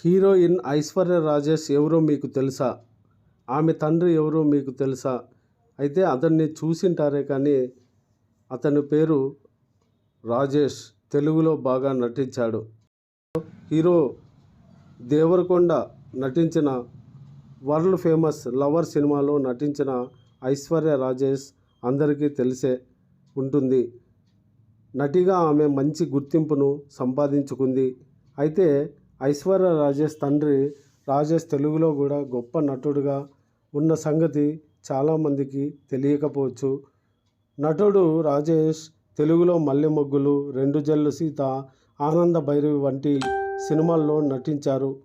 Heroine Aishwarya Rajesh ఎవరో మీకు తెలుసా? ఆమె తండ్రి ఎవరో మీకు తెలుసా? అయితే అతన్ని చూసింటారే కానీ అతని పేరు రాజేష్. తెలుగులో బాగా నటించాడు. హీరో దేవరకొండ నటించిన వరల్డ్ ఫేమస్ లవర్ సినిమాలో నటించిన ఐశ్వర్య రాజేష్ అందరికీ తెలిసే ఉంటుంది. నటిగా ఆమె మంచి గుర్తింపును సంపాదించుకుంది. అయితే ఐశ్వర్య రాజేష్ తండ్రి రాజేష్ తెలుగులో కూడా గొప్ప నటుడుగా ఉన్న సంగతి చాలామందికి తెలియకపోవచ్చు. నటుడు రాజేష్ తెలుగులో మల్లెమొగ్గులు రెండు జల్లు సీత ఆనంద భైరవి వంటి సినిమాల్లో నటించారు.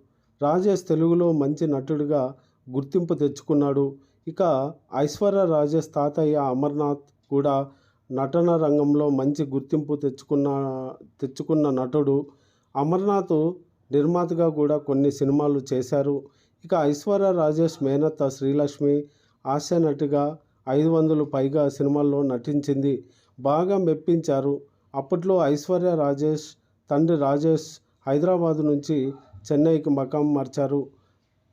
రాజేష్ తెలుగులో మంచి నటుడిగా గుర్తింపు తెచ్చుకున్నాడు. ఇక ఐశ్వర్య రాజేష్ తాతయ్య అమర్నాథ్ కూడా నటన రంగంలో మంచి గుర్తింపు తెచ్చుకున్న తెచ్చుకున్న నటుడు. అమర్నాథ్ నిర్మాతగా కూడా కొన్ని సినిమాలు చేశారు. ఇక ఐశ్వర్య రాజేష్ మేనత్త శ్రీలక్ష్మి హాస్య నటిగా ఐదు వందలు పైగా సినిమాల్లో నటించింది. బాగా మెప్పించారు. అప్పట్లో ఐశ్వర్య రాజేష్ తండ్రి రాజేష్ హైదరాబాద్ నుంచి చెన్నైకి మకాం మార్చారు.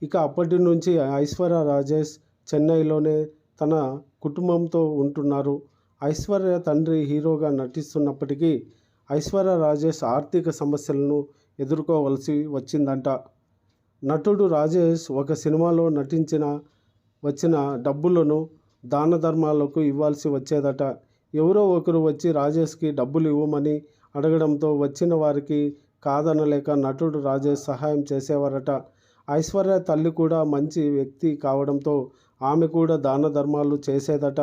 ఇక అప్పటి నుంచి ఐశ్వర్య రాజేష్ చెన్నైలోనే తన కుటుంబంతో ఉంటున్నారు. ఐశ్వర్య తండ్రి హీరోగా నటిస్తున్నప్పటికీ ఐశ్వర్య రాజేష్ ఆర్థిక సమస్యలను ఎదుర్కోవలసి వచ్చిందంట. నటుడు రాజేష్ ఒక సినిమాలో నటించిన వచ్చిన డబ్బులను దాన ధర్మాలకు ఇవ్వాల్సి వచ్చేదట. ఎవరో ఒకరు వచ్చి రాజేష్కి డబ్బులు ఇవ్వమని అడగడంతో వచ్చిన వారికి కాదనలేక నటుడు రాజేష్ సహాయం చేసేవారట. ఐశ్వర్య తల్లి కూడా మంచి వ్యక్తి కావడంతో ఆమె కూడా దాన ధర్మాలు చేసేదట.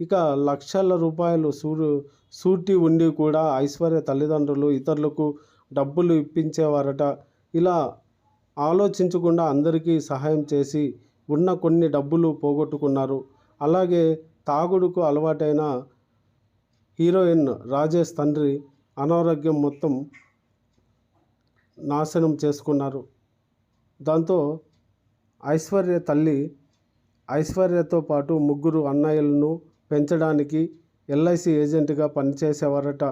ఇక లక్షల రూపాయలు సూరు సూటి ఉండి కూడా ఐశ్వర్య తల్లిదండ్రులు ఇతరులకు డబ్బులు ఇప్పించేవారట. ఇలా ఆలోచించకుండా అందరికీ సహాయం చేసి ఉన్న కొన్ని డబ్బులు పోగొట్టుకున్నారు. అలాగే తాగుడుకు అలవాటైన హీరోయిన్ రాజేష్ తండ్రి అనారోగ్యం మొత్తం నాశనం చేసుకున్నారు. దాంతో ఐశ్వర్య తల్లి ఐశ్వర్యతో పాటు ముగ్గురు అన్నయ్యలను పెంచడానికి ఎల్ఐసి ఏజెంట్గా పనిచేసేవారట.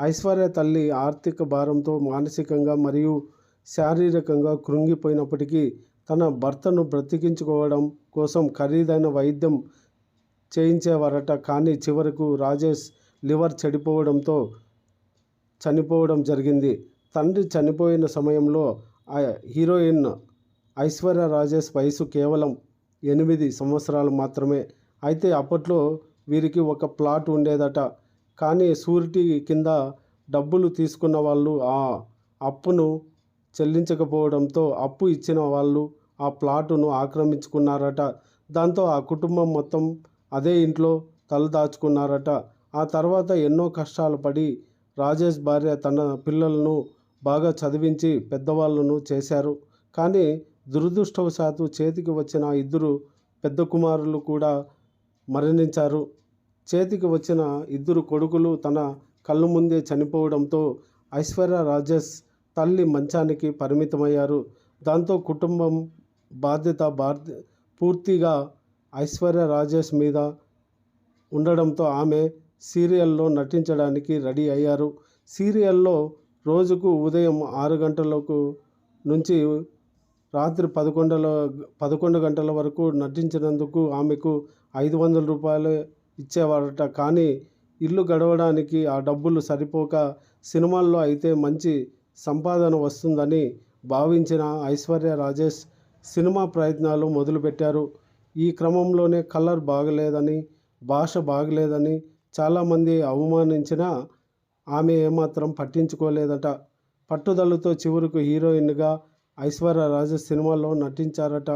ఐశ్వర్య తల్లి ఆర్థిక భారంతో మానసికంగా మరియు శారీరకంగా కృంగిపోయినప్పటికీ తన భర్తను బ్రతికించుకోవడం కోసం ఖరీదైన వైద్యం చేయించేవారట. కానీ చివరకు రాజేష్ లివర్ చెడిపోవడంతో చనిపోవడం జరిగింది. తండ్రి చనిపోయిన సమయంలో ఆ హీరోయిన్ ఐశ్వర్య రాజేష్ వయసు కేవలం ఎనిమిది సంవత్సరాలు మాత్రమే. అయితే అప్పట్లో వీరికి ఒక ప్లాట్ ఉండేదట. కానీ సూరిటీ కింద డబ్బులు తీసుకున్న వాళ్ళు ఆ అప్పును చెల్లించకపోవడంతో అప్పు ఇచ్చిన వాళ్ళు ఆ ప్లాటును ఆక్రమించుకున్నారట. దాంతో ఆ కుటుంబం మొత్తం అదే ఇంట్లో తలదాచుకున్నారట. ఆ తర్వాత ఎన్నో కష్టాలు పడి రాజేష్ భార్య తన పిల్లలను బాగా చదివించి పెద్దవాళ్ళను చేశారు. కానీ దురదృష్టవశాత్తు చేతికి వచ్చిన ఇద్దరు పెద్ద కుమారులు కూడా మరణించారు. చేతికి వచ్చిన ఇద్దరు కొడుకులు తన కళ్ళు ముందే చనిపోవడంతో ఐశ్వర్య రాజేష్ తల్లి మంచానికి పరిమితమయ్యారు. దాంతో కుటుంబం బాధ్యత బాధ్య పూర్తిగా ఐశ్వర్య రాజేష్ మీద ఉండడంతో ఆమె సీరియల్లో నటించడానికి రెడీ అయ్యారు. సీరియల్లో రోజుకు ఉదయం ఆరు గంటలకు నుంచి రాత్రి పదకొండుల పదకొండు గంటల వరకు నటించినందుకు ఆమెకు ఐదు వందల రూపాయలు ఇచ్చేవారట. కానీ ఇల్లు గడవడానికి ఆ డబ్బులు సరిపోక సినిమాల్లో అయితే మంచి సంపాదన వస్తుందని భావించిన ఐశ్వర్య రాజేష్ సినిమా ప్రయత్నాలు మొదలుపెట్టారు. ఈ క్రమంలోనే కలర్ బాగలేదని భాష బాగలేదని చాలామంది అవమానించినా ఆమె ఏమాత్రం పట్టించుకోలేదట. పట్టుదలతో చివరకు హీరోయిన్గా ఐశ్వర్య రాజేష్ సినిమాలో నటించారట.